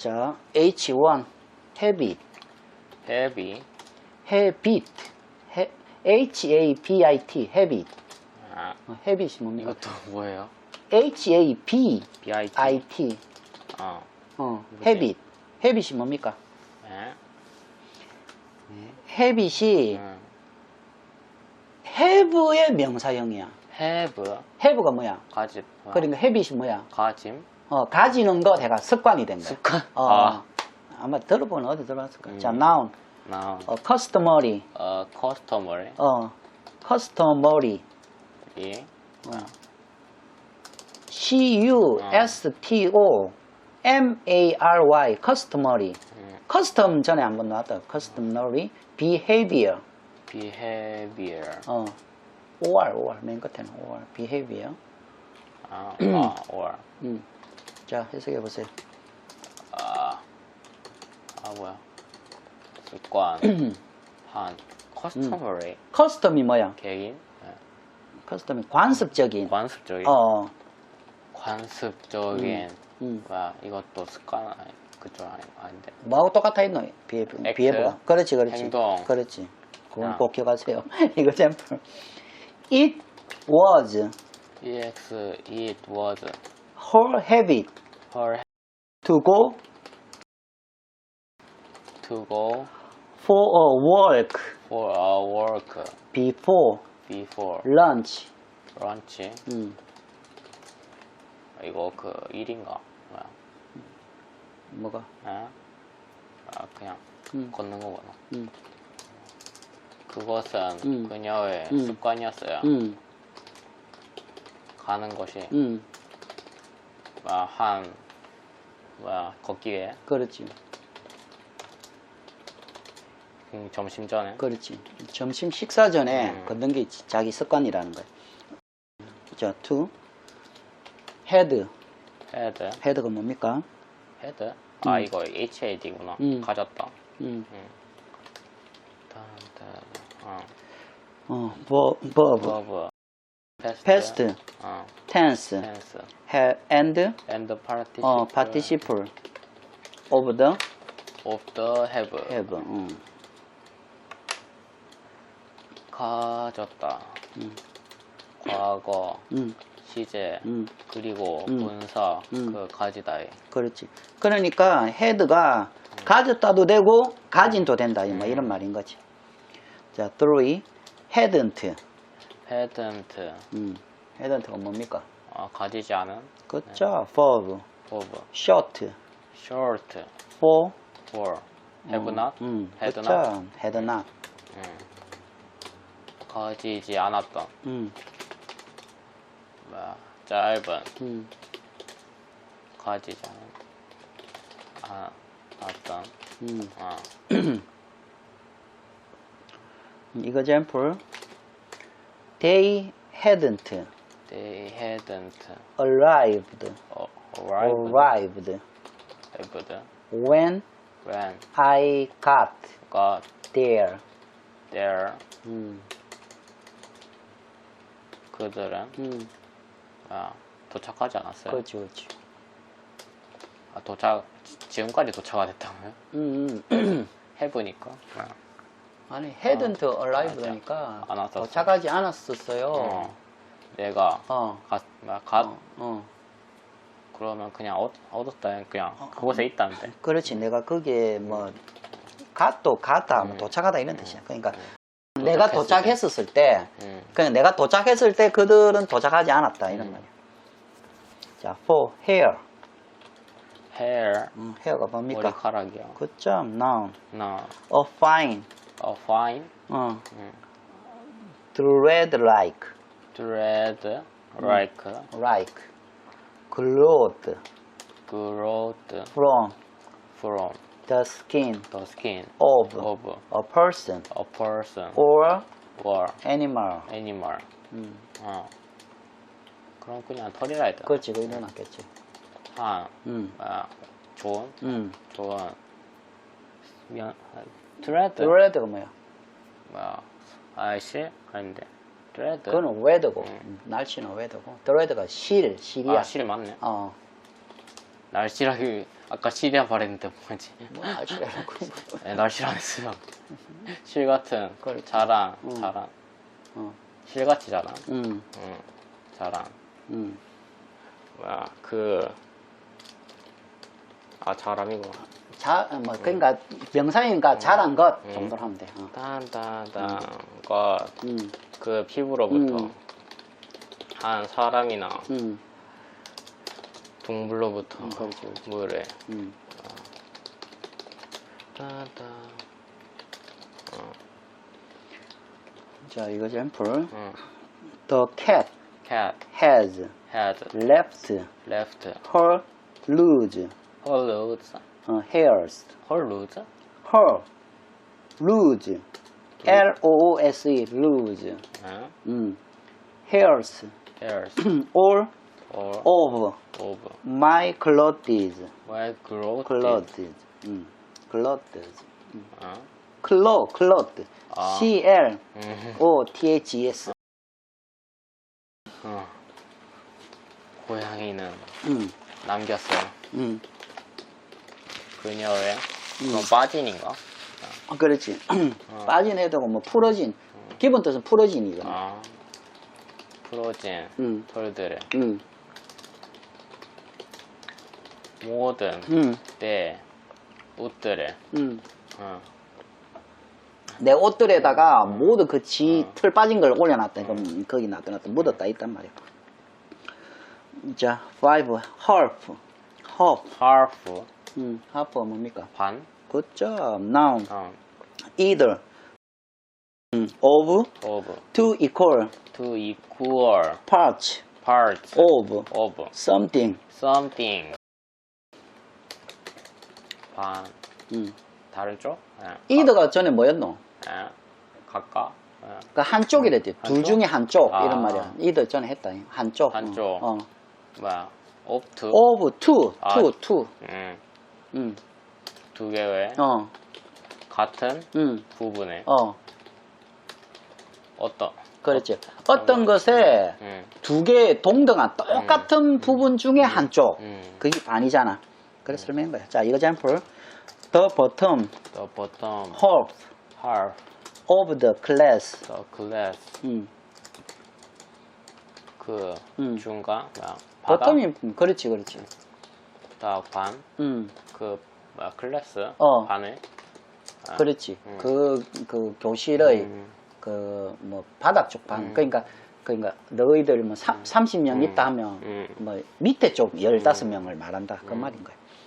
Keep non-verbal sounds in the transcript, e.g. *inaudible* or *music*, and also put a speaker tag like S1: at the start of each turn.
S1: 자, H1 habit,
S2: heavy.
S1: habit, 해- H-A-B-I-T, habit.
S2: 아,
S1: 어, habit이 뭡니까?
S2: 이것도 뭐예요?
S1: H-A-B-I-T,
S2: BIT. 어.
S1: 어,
S2: 뭐지?
S1: habit. habit이 뭡니까?
S2: 네.
S1: habit이
S2: 음.
S1: have의 명사형이야.
S2: have.
S1: have가 뭐야?
S2: 어,
S1: 그러니까 habit이 뭐야?
S2: 가짐.
S1: 어, 가지는 거 내가 습관이 된 거야.
S2: 습관.
S1: 어,
S2: 아.
S1: 아마 들어보면 어디 들어봤을 거야.
S2: 음.
S1: 자, noun.
S2: noun.
S1: 어, customary.
S2: 어, customer.
S1: 어, customary.
S2: 이.
S1: C-U-S-T-O-M-A-R-Y. customary.
S2: 음.
S1: custom 전에 한번 나왔다. customary behavior.
S2: behavior.
S1: 어, or, or. 맨 끝에는 or. behavior.
S2: 아, 아, or.
S1: 음. 자, 해석해 보세요.
S2: 아, 아 뭐야? 습관. *clears throat* 한. customary.
S1: custom이 뭐야?
S2: 개인. 네.
S1: custom이 관습적인.
S2: 관습적인.
S1: 어,
S2: 관습적인.
S1: 음.
S2: 뭐야? 이것도 습관 아니 그쪽 아니 아닌데.
S1: 뭐하고 똑같아 있노? 비해브, 비해브가. 그렇지, 그렇지.
S2: 행동.
S1: 그렇지. 그건
S2: 아.
S1: 꼭 기억하세요. 이거 샘플. It was
S2: ex it was
S1: her habit
S2: her
S1: to go
S2: to go
S1: for a walk
S2: for a work
S1: before
S2: before
S1: lunch.
S2: lunch.
S1: 음,
S2: 이거 그 일인가? 뭐야?
S1: 뭐가?
S2: 아, 아 그냥
S1: 음.
S2: 걷는 거구나.
S1: 음.
S2: 그것은
S1: 음.
S2: 그녀의
S1: 음.
S2: 습관이었어요.
S1: 음,
S2: 가는 것이
S1: 음,
S2: 아, 한 뭐야 걷기 위해
S1: 그렇지.
S2: 음, 점심 전에
S1: 그렇지. 점심 식사 전에
S2: 음.
S1: 걷는 게 자기 습관이라는 거야. 자, two. head.
S2: 헤드
S1: head가 뭡니까?
S2: 헤드 아 이거 HAD구나
S1: 음.
S2: 가졌다.
S1: 음,
S2: 어.
S1: 어, verb, verb.
S2: verb past
S1: past,
S2: 어
S1: tense,
S2: tense
S1: have, and,
S2: and participle
S1: 어, participle of the
S2: of the have
S1: have. 음.
S2: 가졌다.
S1: 음.
S2: 과거
S1: 음,
S2: 시제
S1: 음,
S2: 그리고
S1: 음.
S2: 분사
S1: 음.
S2: 그 가지다에
S1: 그렇지. 그러니까 head가 가졌다도 되고 가진도 된다. 뭐 이런 말인 거지. 자, three. hadn't.
S2: Hadn't
S1: 음, hadn't가 뭡니까?
S2: 어, 가지지 않은
S1: 그쵸. verb.
S2: verb
S1: short.
S2: short
S1: for.
S2: for have not
S1: 음,
S2: had
S1: 그쵸.
S2: not
S1: had not.
S2: 음. 가지지 않았던
S1: 음,
S2: 뭐야 짧은
S1: 음,
S2: 가지지 않은 않았던
S1: 음.
S2: 어.
S1: 이거 example. They hadn't
S2: they hadn't
S1: arrived.
S2: uh, arrived
S1: arrived
S2: arrived
S1: when
S2: when
S1: I got
S2: got
S1: there.
S2: there
S1: 음,
S2: 그들은
S1: 음,
S2: 아, 도착하지 않았어요.
S1: 그렇지, 그렇지.
S2: 아, 도착 지- 지금까지 도착가 됐다고요?
S1: 음, 음.
S2: 해보니까
S1: 아 니, hadn't
S2: 어, 안 왔었어.
S1: 도착하지 않았었어요.
S2: 어, 내가
S1: 어,
S2: 갔, 갓
S1: 어, 어.
S2: 그러면 그냥 얻, 얻었다 그냥 그곳에 있다는데
S1: 그렇지. 내가 거기에 뭐 갓도 뭐
S2: 음.
S1: 도착하다 이런 뜻이야. 그러니까 내가
S2: 도착했을
S1: 도착했었을 때,
S2: 음.
S1: 그냥 내가 도착했을 때 그들은 도착하지 않았다 이런
S2: 음.
S1: 말이야. 자, for hair.
S2: hair
S1: 음, hair가 뭡니까?
S2: 머리카락이요.
S1: Job, noun.
S2: 나
S1: A fine.
S2: a fine
S1: 어,
S2: 음.
S1: thread like.
S2: thread
S1: 음.
S2: like
S1: like. cloth
S2: growth
S1: from
S2: from
S1: the skin
S2: the skin
S1: of
S2: of
S1: a person
S2: a person
S1: or
S2: or
S1: animal.
S2: animal.
S1: 음,
S2: 어. 그럼 그냥 털이라 했다.
S1: 그렇지, 그 일어났겠지.
S2: 한
S1: 음,
S2: 아, 좋은
S1: 음.
S2: 좋 은면 thread
S1: thread가 뭐야?
S2: 뭐야 아이씨 아닌데 thread
S1: 그거는 weather고, 날씨는 weather고, thread가 실, 실이야.
S2: 아, 실 맞네.
S1: 어,
S2: 날씨라기 아까 시리아 말했는데 뭐지?
S1: 뭐 아시라고. *laughs*
S2: 네, 날씨랑 했어요. 실 같은
S1: 그렇지.
S2: 자랑,
S1: 응.
S2: 자랑.
S1: 어.
S2: 실같이 자랑.
S1: 음,
S2: 응, 자랑.
S1: 음.
S2: 뭐야 그. 아 자랑이구나.
S1: 자, 뭐, 그러니까 명사니까 잘한 것
S2: 음.
S1: 정도로 하면 돼. 어.
S2: 딴딴딴 것.
S1: 음,
S2: 그 피부로부터
S1: 음.
S2: 한 사람이나
S1: 음,
S2: 동물로부터
S1: 음, 그렇지, 그렇지.
S2: 물에
S1: 음.
S2: 따따
S1: 자, 이거 샘플.
S2: 응.
S1: The cat
S2: cat
S1: has
S2: had
S1: left
S2: left
S1: her loose
S2: her roots
S1: 어, hairs.
S2: her roots
S1: her loose. L-O-O-S-E, loose.
S2: 응?
S1: 음. hairs
S2: hairs
S1: all
S2: or
S1: of
S2: of
S1: my clothes.
S2: well growth
S1: clothes. 음. clothes.
S2: 어?
S1: clo, cloth.
S2: 아.
S1: C-L
S2: 음.
S1: O-T-H-E-S.
S2: 어. 고양이는
S1: 음.
S2: 남겼어요
S1: 음.
S2: 그녀의 그럼 빠진인가?
S1: 아, 그렇지. *clears throat* 빠진 해도 뭐 풀어진. 기본 뜻은 풀어진이거든.
S2: 아 프로진
S1: 음.
S2: 털들의
S1: 음.
S2: 모든
S1: 음.
S2: 때 옷들의
S1: 음.
S2: 어.
S1: 내 옷들에다가 모두 그지
S2: 어.
S1: 틀 빠진 걸 올려놨다. 그럼 거기 놔둬놨다. 묻었다 있단 말이야. 자, five, half, half.
S2: half
S1: 음, half 뭡니까?
S2: 반
S1: Good job. Noun.
S2: 어.
S1: Either. 음, of
S2: of
S1: two equal
S2: to equal
S1: parts
S2: parts
S1: of
S2: of
S1: something.
S2: something 반
S1: 음.
S2: 다른 쪽? 예.
S1: either가 전에 뭐였노?
S2: 예. 각각 예.
S1: 그러니까 한쪽이랬지. 둘
S2: 한쪽?
S1: 중에 한쪽
S2: 아.
S1: 이런 말이야. either 전에 했다. 한쪽.
S2: 한쪽.
S1: 어. 어.
S2: 뭐야 of to
S1: of two,
S2: 아.
S1: two, two.
S2: 음,
S1: 음.
S2: 두 개의
S1: 어.
S2: 같은
S1: 음.
S2: 부분에
S1: 어.
S2: 어떤
S1: 그렇지. 어떤 것에
S2: 음,
S1: 두 개의 동등한 똑같은 부분 중에 한쪽.
S2: 음.
S1: 그게 반이잖아. 그래서 설명한 거야. 자, example. The bottom
S2: the bottom
S1: half
S2: half
S1: of the class.
S2: the glass
S1: 음.
S2: 그
S1: 음.
S2: 중간 뭐야 바닥
S1: bottom이 음, 그렇지, 그렇지.
S2: 다 반
S1: 음.
S2: 그 뭐야 클래스
S1: 어.
S2: 반을 아,
S1: 그렇지.
S2: 음.
S1: 그, 그 교실의
S2: 음,
S1: 그뭐 바닥 쪽 방.
S2: 음.
S1: 그러니까 그러니까 너희들 뭐 삼, 30명
S2: 음.
S1: 있다 하면
S2: 음.
S1: 뭐 밑에 쪽 15명을 말한다. 그
S2: 음.
S1: 말인 거야.